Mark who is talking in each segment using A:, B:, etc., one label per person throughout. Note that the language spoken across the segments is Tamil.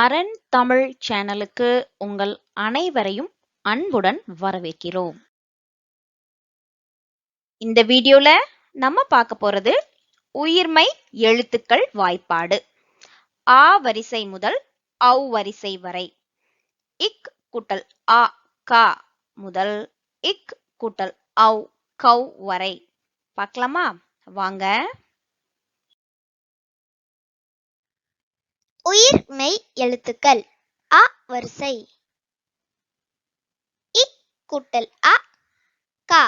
A: அரண் தமிழ் சேனலுக்கு உங்கள் அனைவரையும் அன்புடன் வரவேற்கிறோம். இந்த வீடியோல நம்ம பார்க்க போறது உயிர்மை எழுத்துக்கள் வாய்ப்பாடு. ஆ வரிசை முதல் அவ் வரிசை வரை. இக் கூட்டல் ஆ கா முதல் இக் கூட்டல் அவ் கௌ வரை. பார்க்கலாமா? வாங்க.
B: உயிர் மெய் எழுத்துக்கள். அ வரிசை. இக் கூட்டல் அ கா.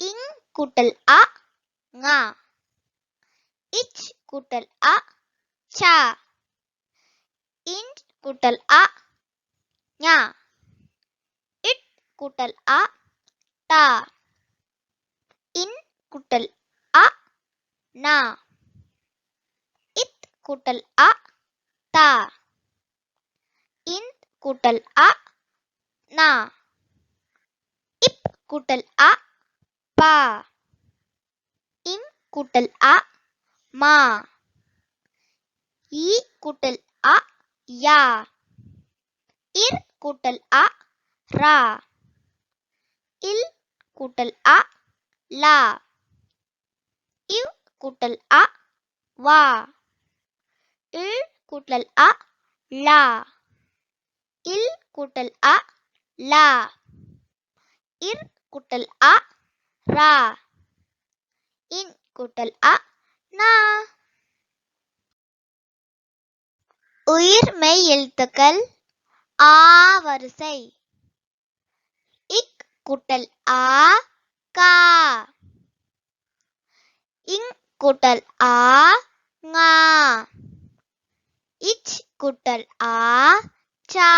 B: இங் கூட்டல் அ ஙா. இச் கூட்டல் அ சா. இன் கூட்டல் அ ஞா. இட் கூட்டல் அ டா. இன் கூட்டல் அ நா கூட்டல் அ தா. இந்த் கூட்டல் அ நா. இப் கூட்டல் அ பா. இம் கூட்டல் அ மா. ஈ கூட்டல் அ யா. இர் கூட்டல் அ ரா. இல் கூட்டல் அ லா. இவ் கூட்டல் அ வா. இல் கூட்டல் அ லா. இல் கூட்டல் அ லா. இர் கூட்டல் அ ரா. இன் கூட்டல் அ நா. உயிர் மெய் எழுத்துக்கள் ஆ வரிசை. இக் கூட்டல் ஆ கா. இங் கூட்டல் ஆ ஙா. இச் கூட்டல் ஆ சா.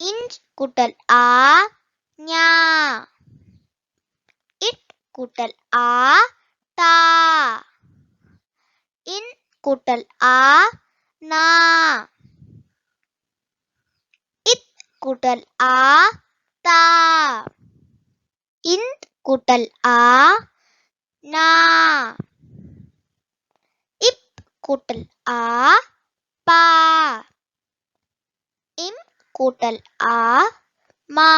B: இன் கூட்டல் ஆ ஞா. இட் கூட்டல் ஆ தா. இன் கூட்டல் ஆ நா. இத் கூட்டல் ஆ தா. இந்த் கூட்டல் ஆ நா. கூட்டல் ஆ பா. இம் கூட்டல் ஆ மா.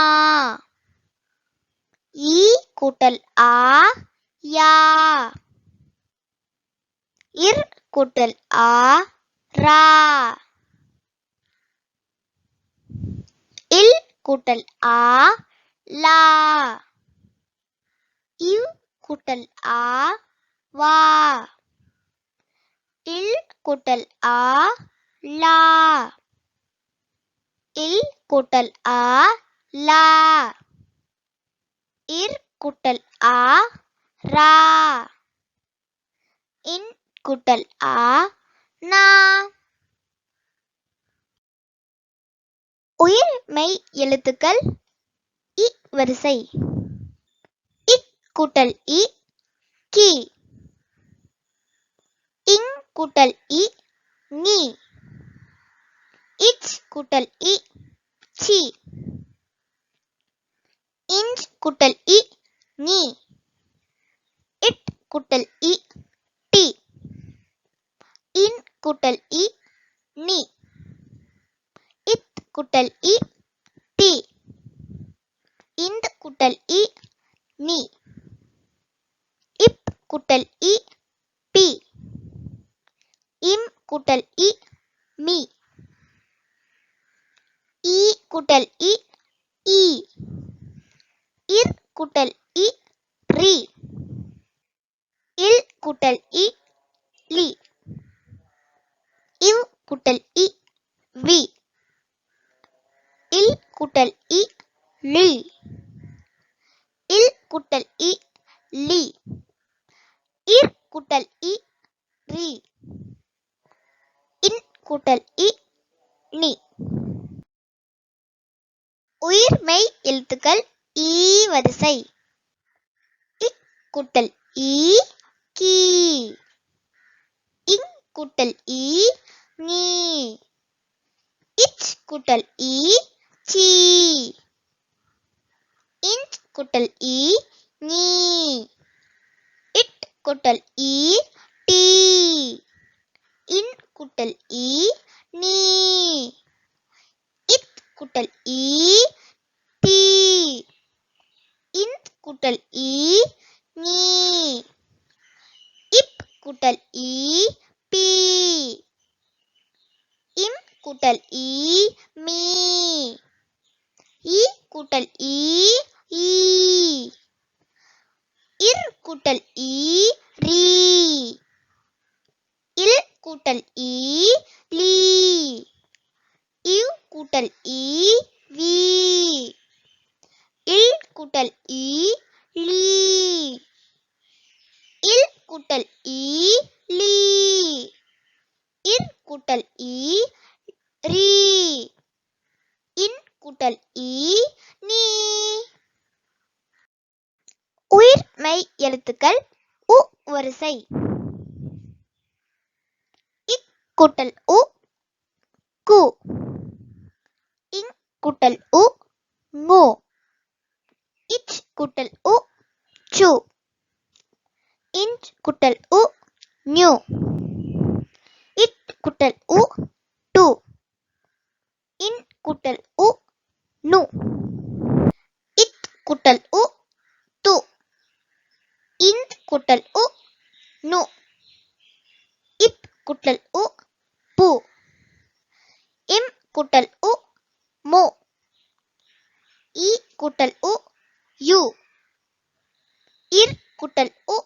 B: ஈ கூட்டல் ஆ யா. இர் கூட்டல் ஆ ரா. இல் கூட்டல் ஆ லா. இவ் கூட்டல் ஆ வா. இல் கூட்டல் ஆ லா. இல் கூட்டல் ஆ லா. இர் கூட்டல் ஆ ரா. இன் கூட்டல் ஆ நா. உயிர் மெய் எழுத்துக்கள் இ வரிசை. இக் கூட்டல் இ கி. இங் கூட்டல் இ நீ. இச் கூட்டல் இ சி. இன் கூட்டல் இ நீ. இட் கூட்டல் இ டி. இன் கூட்டல் இ நீ. இத் கூட்டல் இ டி. இந்த் கூட்டல் இ நீ. இப் கூட்டல் இ பி இம் கூட்டல் இ மீ. ஈ கூட்டல் இ ஈ. இர் கூட்டல் இ ரி. இல் கூட்டல் இ லி. இவ் கூட்டல் இ வி. இல் கூட்டல் இ லி. இல் கூட்டல் இ லி. இர் கூட்டல் இ ரி. கூட்டல் இ நி. உயிர் மெய் எழுத்துக்கள் ஈ வரிசை. இக் கூட்டல் ஈ கீ. இங் கூட்டல் ஈ நீ. இச் கூட்டல் ஈ சீ. இன் கூட்டல் ஈ நீ. இட் கூட்டல் ஈ டீ. இன் கூட்டல் ஈ நீ. இத் கூட்டல் ஈ தீ. இந்த் கூட்டல் ஈ நீ. இப் கூட்டல் ஈ பி. இம் கூட்டல் ஈ மீ. இ கூட்டல் ஈ ஈ. இர் கூட்டல் ஈ ரீ. இல் கூட்டல் ஈ லீ. இவ் கூட்டல் இ வி. இல் கூட்டல் ஈ லீ. இல் கூட்டல் இ லீ. இன் கூட்டல் ஈ ரீ. இன் கூட்டல் ஈ நீ. உயிர் மெய் எழுத்துக்கள் உ வரிசை. கூட்டல் உ கு. இங் கூட்டல் உ மு. இச் கூட்டல் உ சு. இன்ச் கூட்டல் உ நியூ இட் கூட்டல் உ டு. இன் கூட்டல் உ நு. இட் கூட்டல் உ து. இந்த் கூட்டல் உ நு. இப் கூட்டல் உ பூ. இம் கூட்டல் உ மு. இ கூட்டல் உ யு. இர் கூட்டல் உ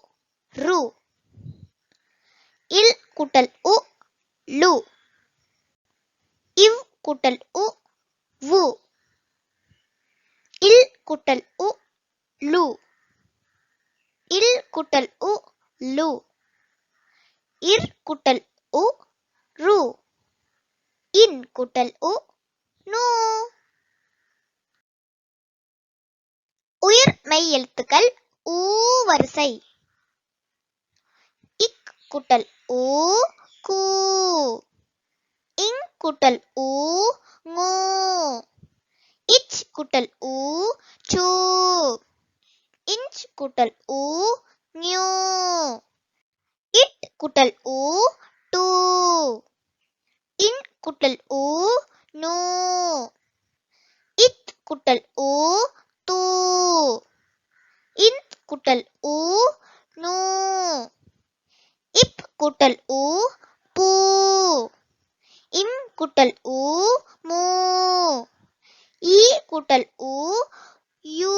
B: ரு. இல் கூட்டல் உ லு. இவ் கூட்டல் உ வு. இல் கூட்டல் உ லு. இல் கூட்டல் உ லு. இர் கூட்டல் உ ரு. இன் கூட்டல் உ நூ. உயிர் மெய் எழுத்துக்கள் ஊ வரிசை. இக் கூட்டல் ஊ கூ. இங் கூட்டல் ஊ ngூ இச் கூட்டல் ஊ சூ. இன்ச் கூட்டல் ஊ நியூ இட் கூட்டல் ஊ டூ இன் கூட்டல் ஊ நூ இத் கூட்டல் ஊ தூ இந்த் கூட்டல் ஊ நூ இப் கூட்டல் ஊ பூ இம் கூட்டல் ஊ மூ ஈ கூட்டல் ஊ யூ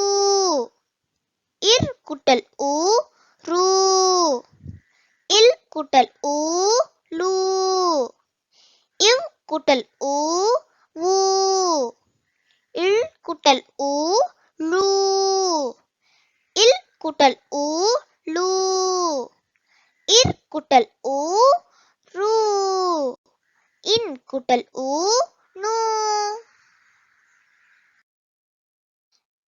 B: இர் கூட்டல் ஊ ரூ இல் கூட்டல் ஊ லூ. இவ் கூட்டல் ஊ ஊ. இல் கூட்டல் ஊ லூ. இல் கூட்டல் ஊ லூ. இர் கூட்டல் ஊ ரூ. இன் கூட்டல் ஊ நூ.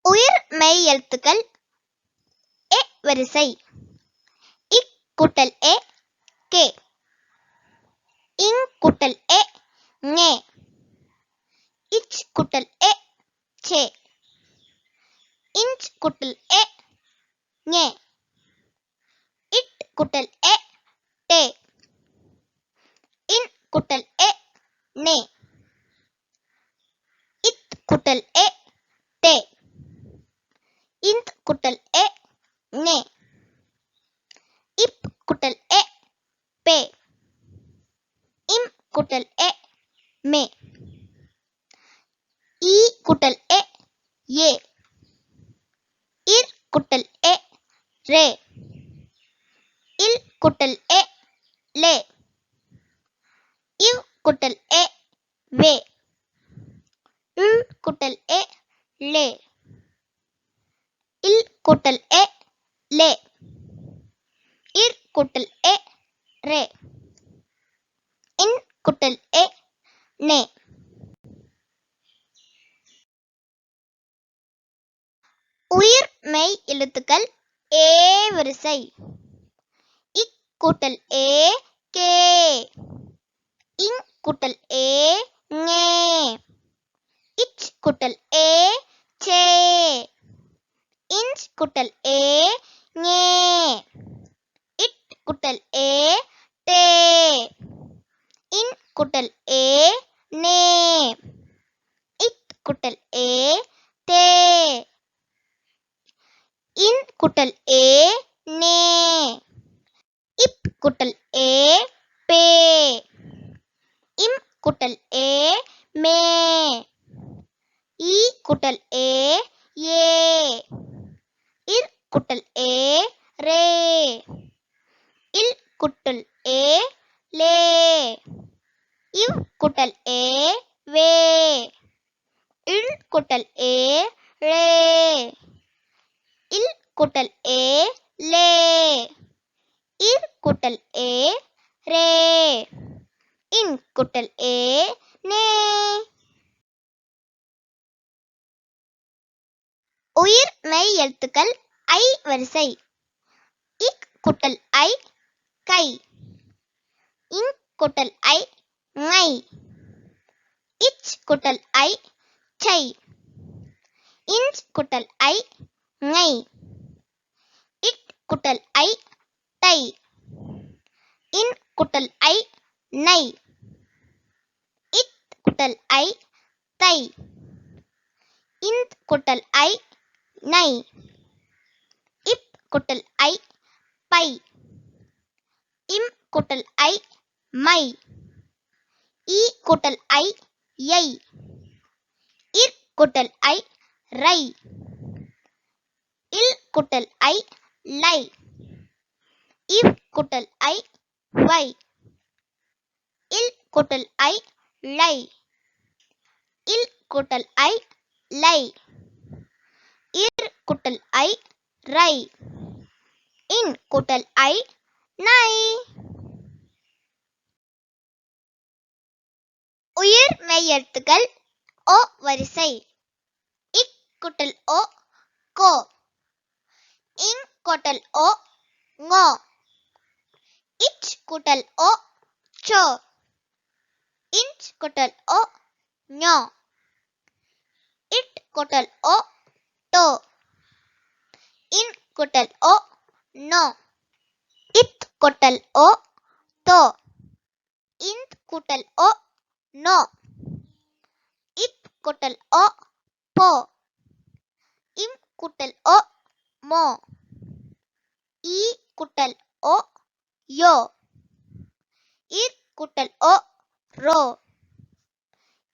B: உயிர் மெய் எழுத்துக்கள் எ வரிசை. இக் கூட்டல் எ கே இங் கூட்டல் எ ஞே இச் கூட்டல் எ சே இன்ச் கூட்டல் எ ஞே இட் கூட்டல் எ டே இன் கூட்டல் எ நே இத் கூட்டல் எ டே இந்த் கூட்டல் எ நே இப் கூட்டல் எ பே இம் கூட்டல் எ மே ஈ கூட்டல் எ ஏ இர் கூட்டல் எ ரே இல் கூட்டல் எ லே இவ் கூட்டல் எ வே இல் கூட்டல் எ லே இல் கூட்டல் எ லே இர் கூட்டல் எ ரே இன் குட்டல் ஏ நே. உயிர் மெய் எழுத்துக்கள் ஏ வரிசை. இக் கூட்டல் ஏ கே. இங் கூட்டல் ஏ ஞே இச் கூட்டல் ஏ சே. இன்ச் கூட்டல் ஏ ஞே இட் கூட்டல் ஏ டே இன் ஏ நே இப் குட்டல் ஏ பே இம் குட்டல் ஏ மே ஈ குட்டல் ஏ ஏ இர் குட்டல் ஏ ரே இல் குட்டல் ஏ லே. இவ் குட்டல் ஏ வே. இல் குட்டல் ஏ ரே இல் குட்டல் ஏ லே. இர் குட்டல் ஏ ரே இன் குட்டல் ஏ நே உயிர் மெய் எழுத்துக்கள் ஐ வரிசை. இக் குட்டல் ஐ கை. இங் குட்டல் ஐ ngை இச் குட்டல் ஐ சை. இஞ்ச் குட்டல் ஐ ngை இட் குட்டல் ஐ டை. இன் குட்டல் ஐ நை. இத் குட்டல் ஐ தை. இந்த் குட்டல் ஐ நை. இப் குட்டல் ஐ பை. இம் கூட்டல் ஐ மை. இ கூட்டல் ஐ ஐ இர் கூட்டல் ஐ ரை. இல் கூட்டல் ஐ லை. இவ் கூட்டல் ஐ வை. இல் கூட்டல் ஐ லை. இல் கூட்டல் ஐ லை. இர் கூட்டல் ஐ ரை. இன் கூட்டல் ஐ நாய். உயிர் மெய்யெழுத்துக்கள் ஓ வரிசை. இக் குட்டல் ஓ கோ. இங் குட்டல் ஓ ngோ இச் குட்டல் ஓ சோ. இன்ச் குட்டல் ஓ ஞோ. இட் குட்டல் ஓ டோ. இன் குட்டல் ஓ நோ. கொட்டல் ஓ தோ. இந்த் கூட்டல் ஓ நோ. இப் குட்டல் ஓ போ. இம் கூட்டல் ஓ மோ. ஈ குட்டல் ஓ யோ. இர் குட்டல் ஓ ரோ.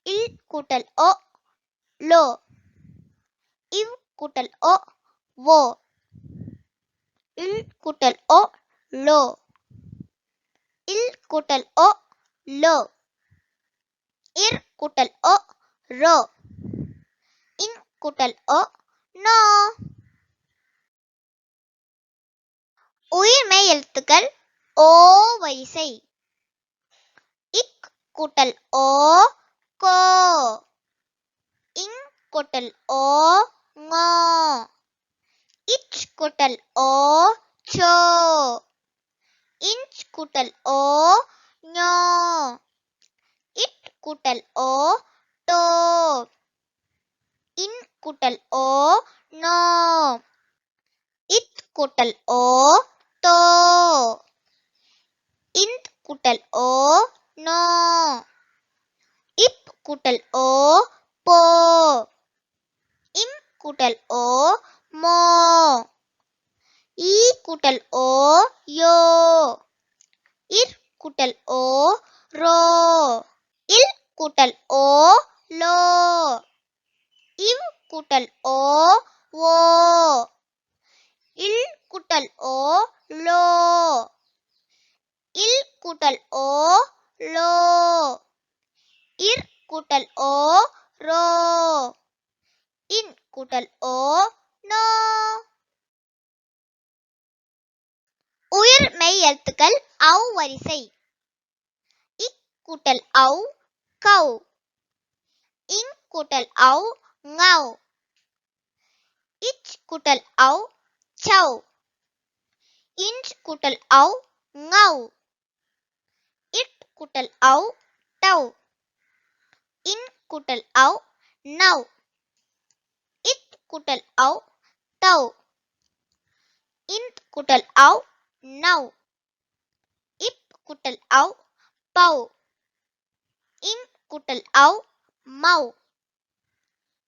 B: இல் குட்டல் ஓ லோ. இவ் குட்டல் ஓ வோ. இல் குட்டல் ஓ லோ. இல் கூட்டல் ஓ லோ. இர் கூட்டல் ஓ ரோ. இன் கூட்டல் ஓ நோ. உயிர்மை எழுத்துக்கள் ஓ வரிசை. இக் கூட்டல் ஓ கோ. இங் கூட்டல் ஓ ngோ இச் கூட்டல் ஓ சோ. இன்ச் கூட்டல் ஓ ஞோ இட் கூட்டல் ஓ டோ இன் கூட்டல் ஓ நோ இத் கூட்டல் ஓ தோ இந்த் கூட்டல் ஓ நோ இப் கூட்டல் ஓ போ இம் கூட்டல் ஓ மோ ஈ கூட்டல் ஓ யோ இர் கூட்டல் ஓ ரோ. இல் கூட்டல் ஓ லோ. இவ் கூட்டல் ஓ ஓ. இல் கூட்டல் ஓ லோ. இல் கூட்டல் ஓ லோ. இர் கூட்டல் ஓ ரோ. இன் கூட்டல் ஓ நோ. உயிர் மெய் எழுத்துக்கள் ஔ வரிசை. இக் கூட்டல் ஔ கௌ. இங் கூட்டல் ஔ ngௌ இச் கூட்டல் ஔ சௌ. இன்ச் கூட்டல் ஔ ngௌ இட் கூட்டல் ஔ டௌ. இன் கூட்டல் ஔ நௌ இத் கூட்டல் ஔ தௌ இந்த் கூட்டல் ஔ நௌ இப் கூட்டல் அவ் பௌ இம் கூட்டல் அவ் மௌ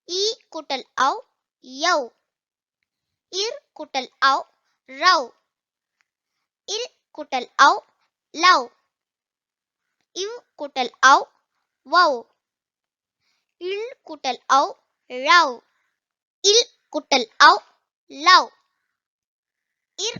B: ஈ கூட்டல் அவ் யௌ இர் கூட்டல் அவ் ரவ் இல் கூட்டல் அவ் லவ் இவ் கூட்டல் அவ் வவ் இல் கூட்டல் அவ் ரவ் இல் கூட்டல் அவ் லவ் இர்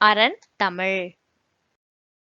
C: அரண் தமிழ்.